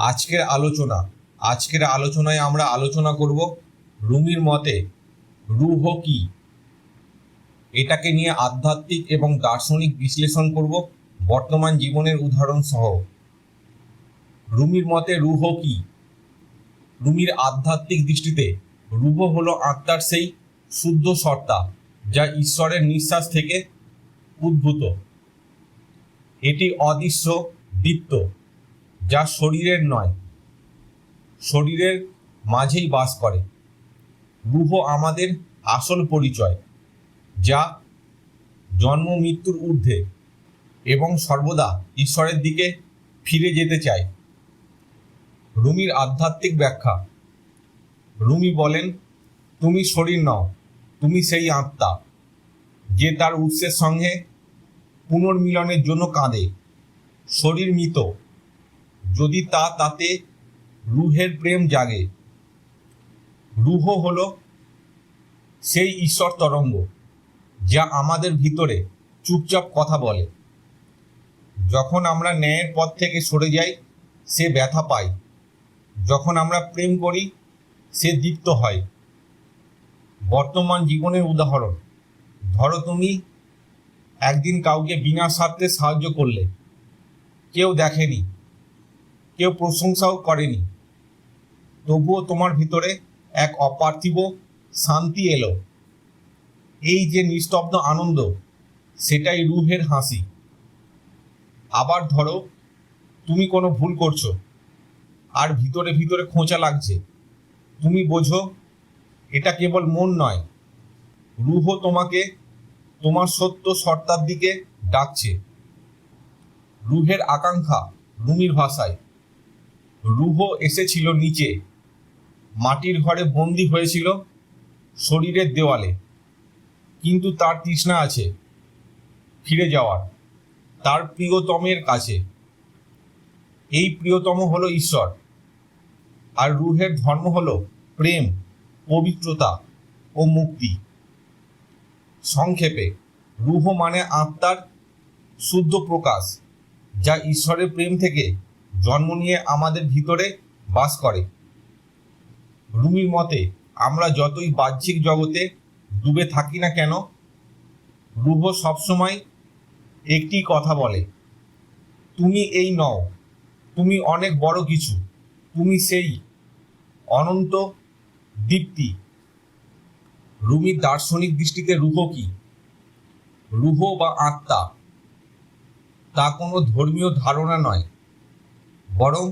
আজকের আলোচনা, আজকের আলোচনায় আমরা আলোচনা করব রুমির মতে রুহ কি? এটাকে নিয়ে আধ্যাত্মিক এবং দার্শনিক বিশ্লেষণ করব, বর্তমান জীবনের উদাহরণ সহ। রুমির মতে রুহ কি? রুমির আধ্যাত্মিক দৃষ্টিতে রুহ হলো আত্মার সেই শুদ্ধ সত্তা যা ঈশ্বরের নিঃশ্বাস থেকে উদ্ভূত। এটি অদৃশ্য, দীপ্ত। যা শরীরের নয়, শরীরের মাঝেই বাস করে। রুহ আমাদের আসল পরিচয়, যা জন্ম মৃত্যুর ঊর্ধ্বে এবং সর্বদা ঈশ্বরের দিকে ফিরে যেতে চায়। রুমির আধ্যাত্মিক ব্যাখ্যা, রুমি বলেন, তুমি শরীর নও, তুমি সেই আত্মা, যে তার উৎসের সঙ্গে পুনর্মিলনের জন্য কাঁদে। শরীর মৃত যদি তা তাতে রুহের প্রেম জাগে। রুহ হল সেই ঈশ্বর তরঙ্গ, যা আমাদের ভিতরে চুপচাপ কথা বলে। যখন আমরা ন্যায়ের পথ থেকে সরে যাই, সে ব্যথা পায়। যখন আমরা প্রেম করি, সে দীপ্ত হয়। বর্তমান জীবনের উদাহরণ, ধরো তুমি একদিন কাউকে বিনা স্বার্থে সাহায্য করলে, কেউ দেখেনি কেউ প্রশংসাও করেনি। তবুও তোমার ভিতরে এক অপার্থিব শান্তি এলো। এই যে নিস্তব্ধ আনন্দ, সেটাই রুহের হাসি। আবার ধরো, তুমি কোনো ভুল করছ, আর ভিতরে ভিতরে খোঁচা লাগছে। তুমি বোঝো, এটা কেবল মন নয়, রুহ তোমাকে তোমার সত্য সত্তার দিকে ডাকছে। রুহের আকাঙ্ক্ষা, রুমির ভাষায়। রুহ এসেছিল নিচে। মাটির ঘরে বন্দি হয়েছিল শরীরের দেওয়ালে। কিন্তু তার তৃষ্ণা আছে, ফিরে যাওয়ার। তার প্রিয়তমের কাছে। এই প্রিয়তম হলো ঈশ্বর। আর রুহের ধর্ম হলো প্রেম, পবিত্রতা ও মুক্তি। সংক্ষেপে, রুহ মানে আত্মার শুদ্ধ প্রকাশ, যা ঈশ্বরের প্রেম থেকে জন্ম নিয়ে আমাদের ভিতরে বাস করে। রুমির মতে, আমরা যতই বাহ্যিক জগতে ডুবে থাকি না কেন, রুহ সবসময় একটি কথা বলে, তুমি এই নও, তুমি অনেক বড় কিছু, তুমি সেই অনন্ত দীপ্তি। রুমির দার্শনিক দৃষ্টিতে রুহ কি? রুহ বা আত্মা, তা কোনো ধর্মীয় ধারণা নয়। বরং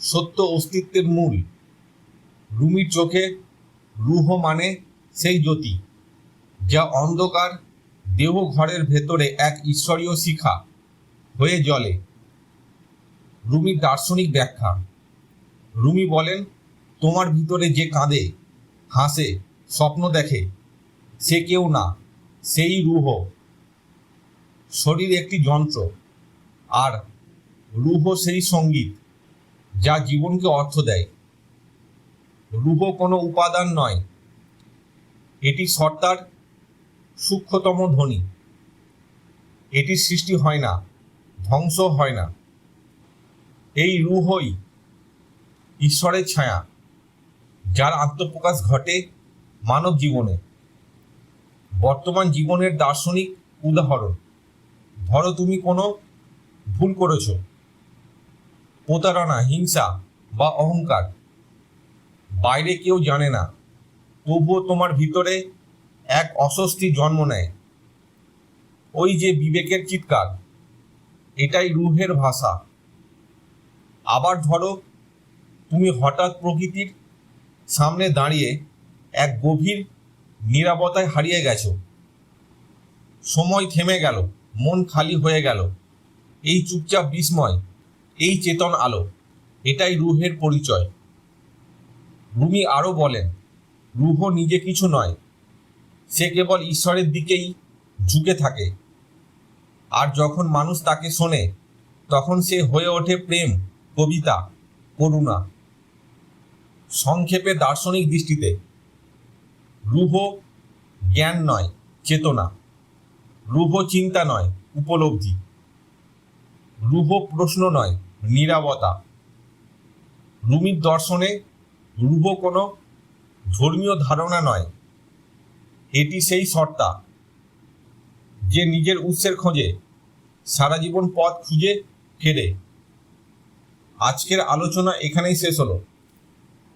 সত্য অস্তিত্বের মূল। রুমির চোখে রুহ মানে সেই জ্যোতি, যা অন্ধকার দেহ ঘরের ভেতরে এক ঈশ্বরীয় শিখা হয়ে জ্বলে। রুমির দার্শনিক ব্যাখ্যা, রুমি বলেন, তোমার ভিতরে যে কাঁদে, হাসে, স্বপ্ন দেখে, সে কেউ না, সেই রুহ। শরীর একটি যন্ত্র, আর রুহ সেই সংগীত। যা জীবনকে অর্থ দেয়। রুহ কোনো উপাদান নয়। এটি সত্তার সূক্ষ্মতম ধ্বনি এটির সৃষ্টি হয় না ধ্বংস হয় না। এই রুহই ঈশ্বরের ছায়া, যার আত্মপ্রকাশ ঘটে মানব জীবনে। বর্তমান জীবনের দার্শনিক উদাহরণ, ধরো তুমি কোনো ভুল করেছ। প্রতারণা, হিংসা বা অহংকার। বাইরে কেউ জানে না, তবুও তোমার ভিতরে এক অস্বস্তি জন্ম নেয়। ওই যে বিবেকের চিৎকার, এটাই রুহের ভাষা। আবার ধরো, তুমি হঠাৎ প্রকৃতির সামনে দাঁড়িয়ে এক গভীর নিরাপত্তায় হারিয়ে গেছো। সময় থেমে গেল, মন খালি হয়ে গেল। এই চুপচাপ বিস্ময় এই চেতন আলো, এটাই রুহের পরিচয়। রুমি আরও বলেন, রুহ নিজে কিছু নয়, সে কেবল ঈশ্বরের দিকেই ঝুঁকে থাকে। আর যখন মানুষ তাকে শোনে, তখন সে হয়ে ওঠে প্রেম, কবিতা, করুণা। সংক্ষেপে দার্শনিক দৃষ্টিতে, রুহ জ্ঞান নয়, চেতনা। রুহ চিন্তা নয়, উপলব্ধি। রুহ প্রশ্ন নয় নীরবতা রুমির দর্শনে রূপ কোনো ধর্মীয় ধারণা নয়। এটি সেই সত্তা যে নিজের উৎসের খোঁজে সারা জীবন পথ খুঁজে ফেরে। আজকের আলোচনা এখানেই শেষ হলো।